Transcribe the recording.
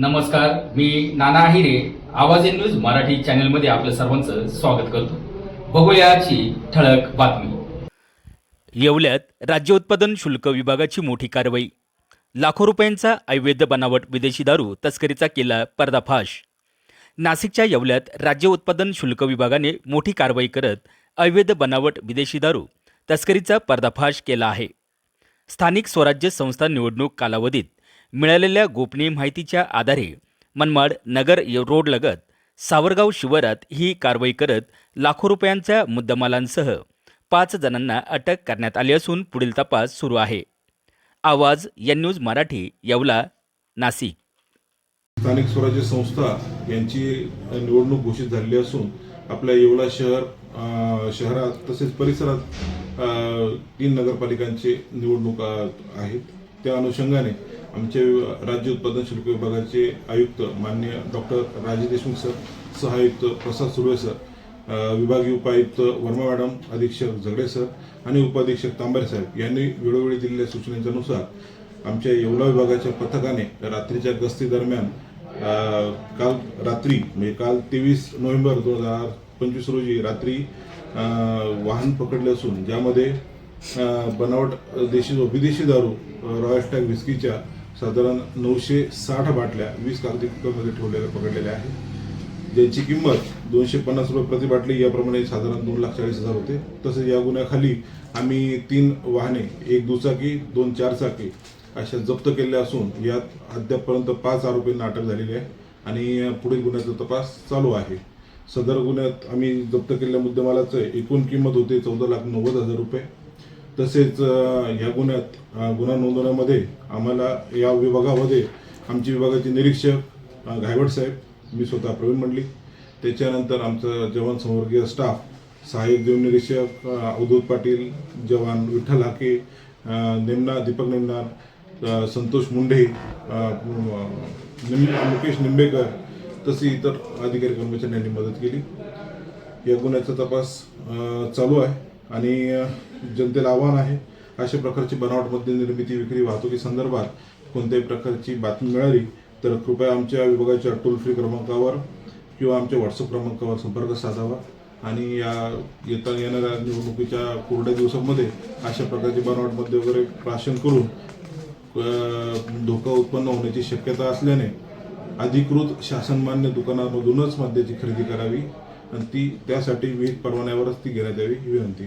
नमस्कार मी नाना आहिरे आवाज in news Marathi चॅनलमध्ये आपलं सर्वांचं स्वागत करतो. बघूयाची ठळक बातमी. येवल्यात राज्य उत्पादन शुल्क विभागाची मोठी कारवाई. लाखो रुपयांचा अवैध बनावट विदेशी दारू तस्करीचा केला पर्दाफाश. नाशिकच्या येवल्यात राज्य उत्पादन शुल्क विभागाने मोठी कारवाई करत अवैध बनावट विदेशी दारू तस्करीचा पर्दाफाश केला आहे. स्थानिक स्वराज्य संस्था निवडणूक कालावधीत मिळालेल्या गोपनीय माहितीच्या आधारे मनमाड नगर रोडलगत सावरगाव शिवारात ही कारवाई करत लाखो रुपयांच्या मुद्देमालांसह पाच जणांना अटक करण्यात आली असून पुढील तपास सुरू आहे. आवाज या न्यूज मराठी येवला नाशिक. स्थानिक स्वराज्य संस्था यांची निवडणूक घोषित झालेली असून आपल्या येवला शहर शहरात तसेच परिसरात तीन नगरपालिकांचे निवडणूक आहेत. त्या अनुषंगाने आमचे राज्य उत्पादन शुल्क विभागाचे आयुक्त मान्य डॉक्टर राजे देशमुख सर सहायुक्त प्रसाद सुर्वे सर विभागीय उपायुक्त वर्मा मॅडम अधीक्षक झगडे सर आणि उपाधीक्षक तांबरे साहेब यांनी वेळोवेळी दिलेल्या सूचनेच्यानुसार आमच्या येवला विभागाच्या पथकाने रात्रीच्या गस्ती दरम्यान काल रात्री म्हणजे काल तेवीस नोव्हेंबर दोन हजार पंचवीस रोजी रात्री वाहन पकडले असून ज्यामध्ये बनावट देशी व विदेशी दारू रॉयल स्टॅग विस्कीच्या साधारण नऊशे साठ बाटल्या वीस कागदी कुकरमध्ये ठेवलेल्या पकडलेल्या आहेत. ज्यांची किंमत दोनशे पन्नास रुपये प्रति बाटली याप्रमाणे साधारण दोन लाख चाळीस हजार होते. तसेच या गुन्ह्याखाली आम्ही तीन वाहने एक दुचाकी दोन चारचाकी अशा जप्त केलेल्या असून यात अद्यापपर्यंत पाच आरोपींना अटक झालेली आहे आणि पुढील गुन्ह्याचा तपास चालू आहे. सदर गुन्ह्यात आम्ही जप्त केलेल्या मुद्देमालाचं एकूण किंमत होते चौदा लाख नव्वद हजार रुपये. तसेच या गुन्ह्यात गुन्हा नोंदवण्यामध्ये आम्हाला या विभागामध्ये आमची विभागाचे निरीक्षक अ, घायवड साहेब मी स्वतः प्रवीण मंडली त्याच्यानंतर आमचं जवान संवर्गीय स्टाफ सहाय्यक देव निरीक्षक अवधूत पाटील जवान विठ्ठल हाके निमना दीपक निमनार संतोष मुंढे निम मुकेश निंबेकर तसे इतर अधिकारी कर्मचाऱ्यांनी मदत केली. या गुन्ह्याचा तपास चालू आहे. आणि जनतेला आव्हान आहे अशा प्रकारची बनावटमध्ये निर्मिती विक्री वाहतुकी संदर्भात कोणत्याही प्रकारची बातमी मिळाली तर कृपया आमच्या विभागाच्या टोल फ्री क्रमांकावर किंवा आमच्या व्हॉट्सअप क्रमांकावर संपर्क साधावा. आणि या येता येणाऱ्या निवडणुकीच्या कोरड्या दिवसामध्ये अशा प्रकारची बनावटमध्ये वगैरे प्राशन करून धोका उत्पन्न होण्याची शक्यता असल्याने अधिकृत शासनमान्य दुकानामधूनच मद्याची खरेदी करावी. आणि ती त्यासाठी विहित परवान्यावरच ती घेण्यात यावी ही विनंती.